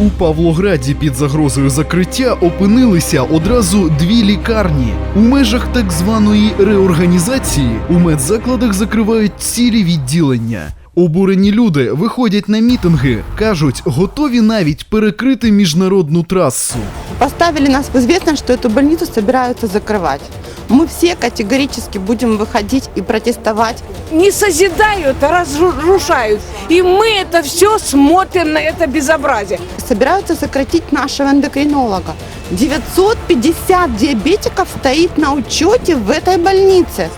У Павлограді під загрозою закриття опинилися одразу дві лікарні. У межах так званої реорганізації у медзакладах закривають цілі відділення. Обурені люди виходять на мітинги, кажуть, готові навіть перекрити міжнародну трасу. Поставили нас в известность, что эту больницу собираются закрывать. Мы все категорически будем выходить и протестовать. не созидают, а разрушают. И мы это все смотрим на это безобразие. Собираются сократить нашего эндокринолога. 950 диабетиков стоит на учете в этой больнице.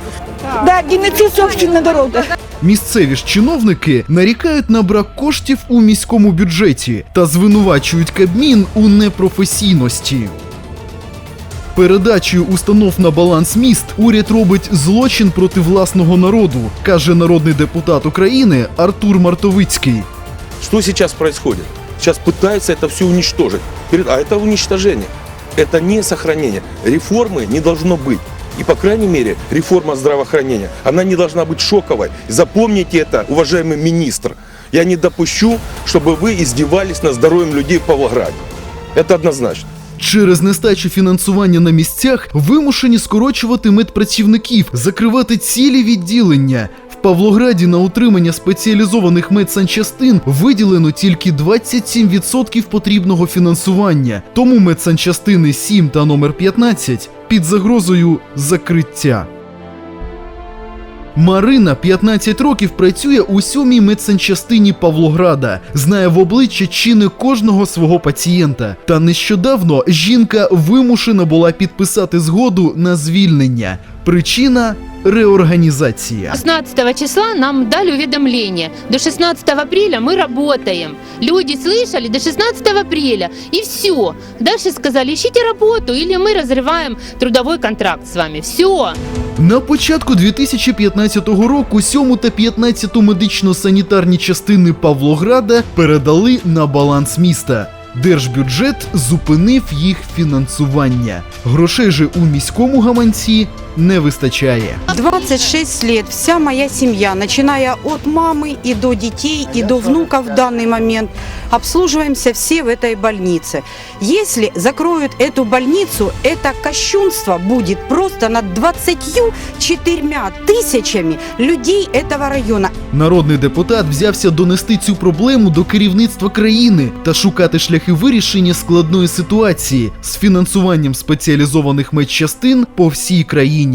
Да, геноцид собственного народа. Місцеві ж чиновники нарікають на брак коштів у міському бюджеті та звинувачують Кабмін у непрофесійності. Передачею установ на баланс міст уряд робить злочин проти власного народу, каже народний депутат України Артур Мартовицький. Что сейчас происходит? Сейчас пытаются это все уничтожить. Перед- А это уничтожение. Это не сохранение. Реформы не должно быть. И, по крайней мере, реформа здравоохранения, она не должна быть шоковой. Запомните это, уважаемый министр. Я не допущу, чтобы вы издевались над здоровьем людей в Павлограде. Это однозначно. Через нестачу фінансування на місцях вимушені скорочувати медпрацівників, закривати цілі відділення. В Павлограді на утримання спеціалізованих медсанчастин виділено тільки 27% потрібного фінансування. Тому медсанчастини 7 та номер 15 під загрозою закриття. Марина 15 років працює у сьомій медсанчастині Павлограда, знає в обличчя чини кожного свого пацієнта. Та нещодавно жінка вимушена була підписати згоду на звільнення. Причина реорганізація. 16 числа нам дали уведомление. До 16 апреля мы работаем. Люди слышали до 16 апреля. И все. Дальше сказали, ищите работу, или мы разрываем трудовой контракт с вами. Все. На початку 2015 року 7 та 15 медично-санітарні частини Павлограда передали на баланс міста. Держбюджет зупинив їх фінансування. Грошей же у міському гаманці не вистачає. 26 лет вся моя семья, начиная от мамы и до детей, и до внуков в данный момент, обслуживаемся все в этой больнице. Если закроют эту больницу, это кощунство будет просто над 24 тысячами людей этого района. Народний депутат взявся донести цю проблему до керівництва країни та шукати шляхи вирішення складної ситуації з фінансуванням спеціалізованих медчастин по всій країні.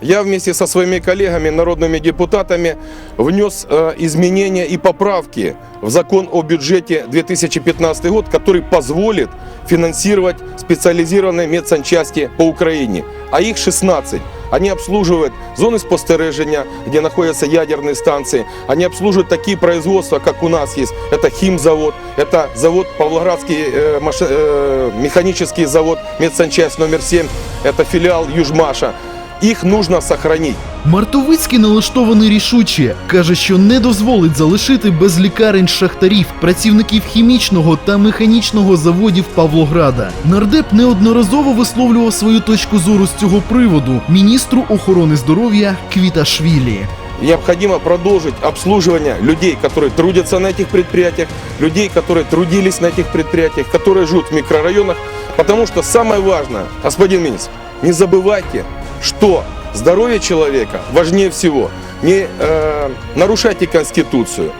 Я вместе со своими коллегами, народными депутатами, внес э, изменения и поправки в закон о бюджете 2015 год, который позволит финансировать специализированные медсанчасти по Украине. А их 16. Они обслуживают зоны спостережения, где находятся ядерные станции. Они обслуживают такие производства, как у нас есть. Это химзавод, это завод Павлоградский э, маш- э, механический завод, медсанчасть номер 7, это филиал Южмаша. Их нужно сохранить. Мартовицький налаштований рішуче. Каже, що не дозволить залишити без лікарень шахтарів, працівників хімічного та механічного заводів Павлограда. Нардеп неодноразово висловлював свою точку зору з цього приводу міністру охорони здоров'я Квіташвілі. Необходимо продолжить обслуживание людей, которые трудятся на этих предприятиях, людей, которые трудились на этих предприятиях, которые живут в микрорайонах. Потому что самое важное, господин министр, не забывайте, что здоровье человека важнее всего. Не э, нарушайте Конституцию,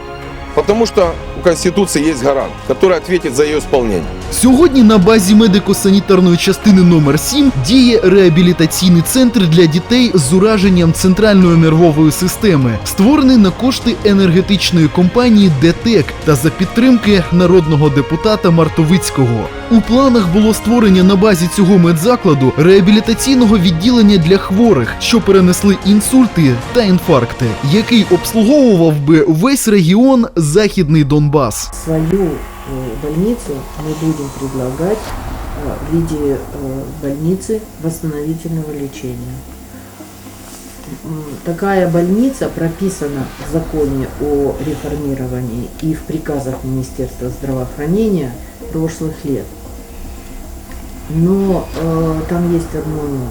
потому что у Конституции есть гарант, который ответит за ее исполнение. Сьогодні на базі медико-санітарної частини номер 7 діє реабілітаційний центр для дітей з ураженням центральної нервової системи, створений на кошти енергетичної компанії ДТЕК та за підтримки народного депутата Мартовицького. У планах було створення на базі цього медзакладу реабілітаційного відділення для хворих, що перенесли інсульти та інфаркти, який обслуговував би весь регіон Західний Донбас. свою э, больницу мы будем предлагать э, в виде э, больницы восстановительного лечения. Такая больница прописана в законе о реформировании и в приказах Министерства здравоохранения прошлых лет. Но э, там есть одно но.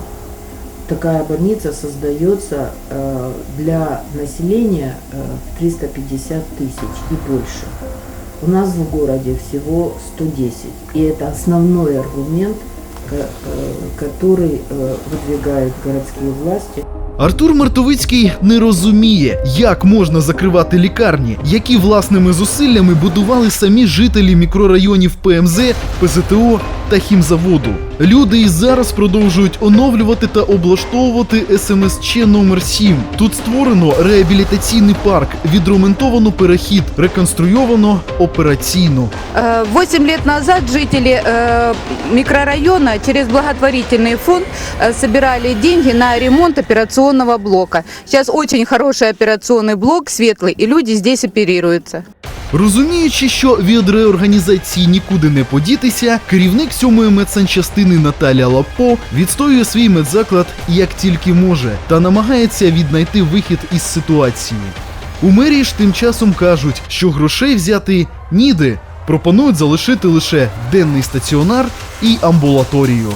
Такая больница создается э, для населения э, в 350 тысяч и больше. У нас в городе всего 110. И это основной аргумент, ко- э, который э, выдвигают городские власти. Артур Мартовицький не розуміє, як можна закривати лікарні, які власними зусиллями будували самі жителі мікрорайонів ПМЗ, ПЗТО та хімзаводу. Люди і зараз продовжують оновлювати та облаштовувати СМСЧ номер 7 Тут створено реабілітаційний парк, відремонтовано перехід, реконструйовано операційну. Э, Восемь лет назад жители э, микрорайона через благотворительный фонд э, собирали деньги на ремонт операционного блока. Сейчас очень хороший операционный блок, светлый, и люди здесь оперируются. Розуміючи, що від реорганізації нікуди не подітися, керівник сьомої медсанчастини Наталя Лапо відстоює свій медзаклад як тільки може та намагається віднайти вихід із ситуації. У мерії ж тим часом кажуть, що грошей взяти ніде. Пропонують залишити лише денний стаціонар і амбулаторію.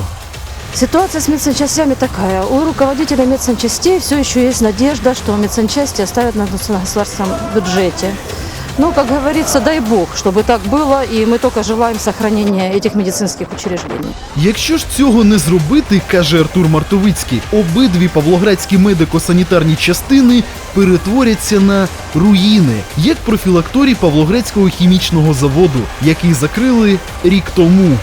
Ситуация с медсанчастями такая. У руководителя медсанчастей все еще есть надежда, что медсанчасти оставят на государственном бюджете. Но, как говорится, дай бог, чтобы так было, и мы только желаем сохранения этих медицинских учреждений. Якщо ж цього не зробити, каже Артур Мартовицький, обидві павлоградські медико-санітарні частини перетворяться на руїни, як профілакторій Павлоградського хімічного заводу, який закрили рік тому.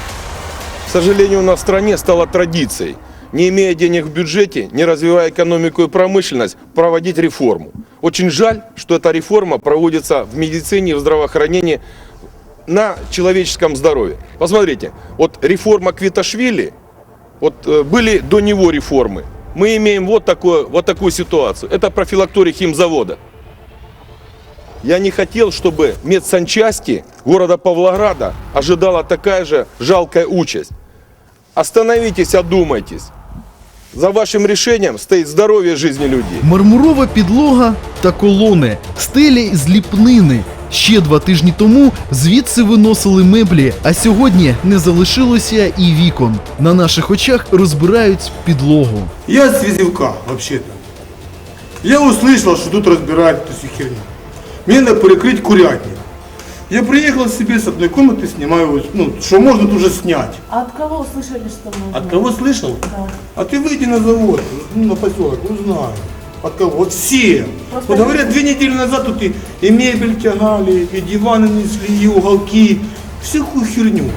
К сожалению, у нас в стране стало традицией, не имея денег в бюджете, не развивая экономику и промышленность, проводить реформу. Очень жаль, что эта реформа проводится в медицине и в здравоохранении на человеческом здоровье. Посмотрите, вот реформа Квиташвили, вот э, были до него реформы. Мы имеем вот, такое, вот такую ситуацию. Это профилакторий химзавода. Я не хотел, чтобы медсанчасти города Павлограда ожидала такая же жалкая участь. Остановитесь, одумайтесь. За вашим решением стоит здоровье жизни людей. Мармурова підлога та колони, стелі з ліпнини. Ще два тижні тому звідси виносили меблі, а сьогодні не залишилося і вікон. На наших очах розбирають підлогу. Я с Визивка, вообще-то. Я услышал, что тут разбирают эту всю херню. Мне надо перекрыть курятник. Я приехал себе с одной комнаты, снимаю, вот, ну, что можно тут же снять. А от кого услышали, что можно? От кого слышал? А ты выйди на завод, ну, на поселок, узнай. От кого? Вот все. Вот говорят, две недели назад тут и, и мебель тягали, и диваны несли, и уголки. Всякую херню.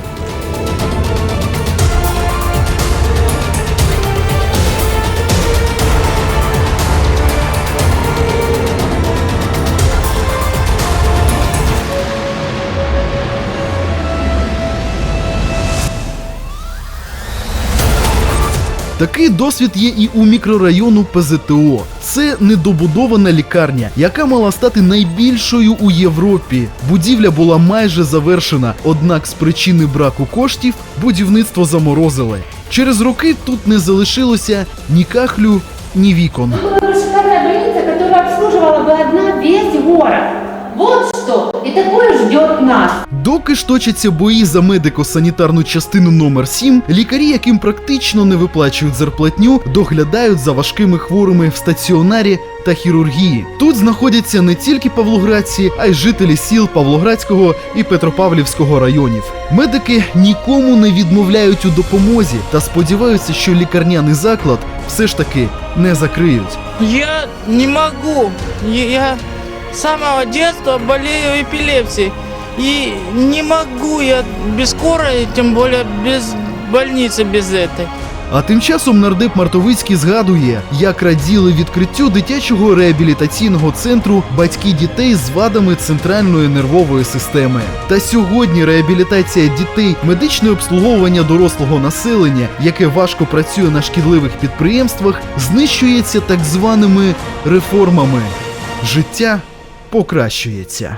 Такий досвід є і у мікрорайону ПЗТО. Це недобудована лікарня, яка мала стати найбільшою у Європі. Будівля була майже завершена, однак з причини браку коштів будівництво заморозили. Через роки тут не залишилося ні кахлю, ні вікон. Которая обслуживала бы одна весь город. Вот что. И такое ждет нас. Доки ж точаться бої за медико-санітарну частину номер 7 лікарі, яким практично не виплачують зарплатню, доглядають за важкими хворими в стаціонарі та хірургії. Тут знаходяться не тільки павлоградці, а й жителі сіл Павлоградського і Петропавлівського районів. Медики нікому не відмовляють у допомозі та сподіваються, що лікарняний заклад все ж таки не закриють. Я не могу. Я- с самого детства болею эпилепсией. И не могу я без скорой, тем более без больницы, без этой. А тим часом нардеп Мартовицький згадує, як раділи відкриттю дитячого реабілітаційного центру батьки дітей з вадами центральної нервової системи. Та сьогодні реабілітація дітей, медичне обслуговування дорослого населення, яке важко працює на шкідливих підприємствах, знищується так званими реформами. Життя покращується.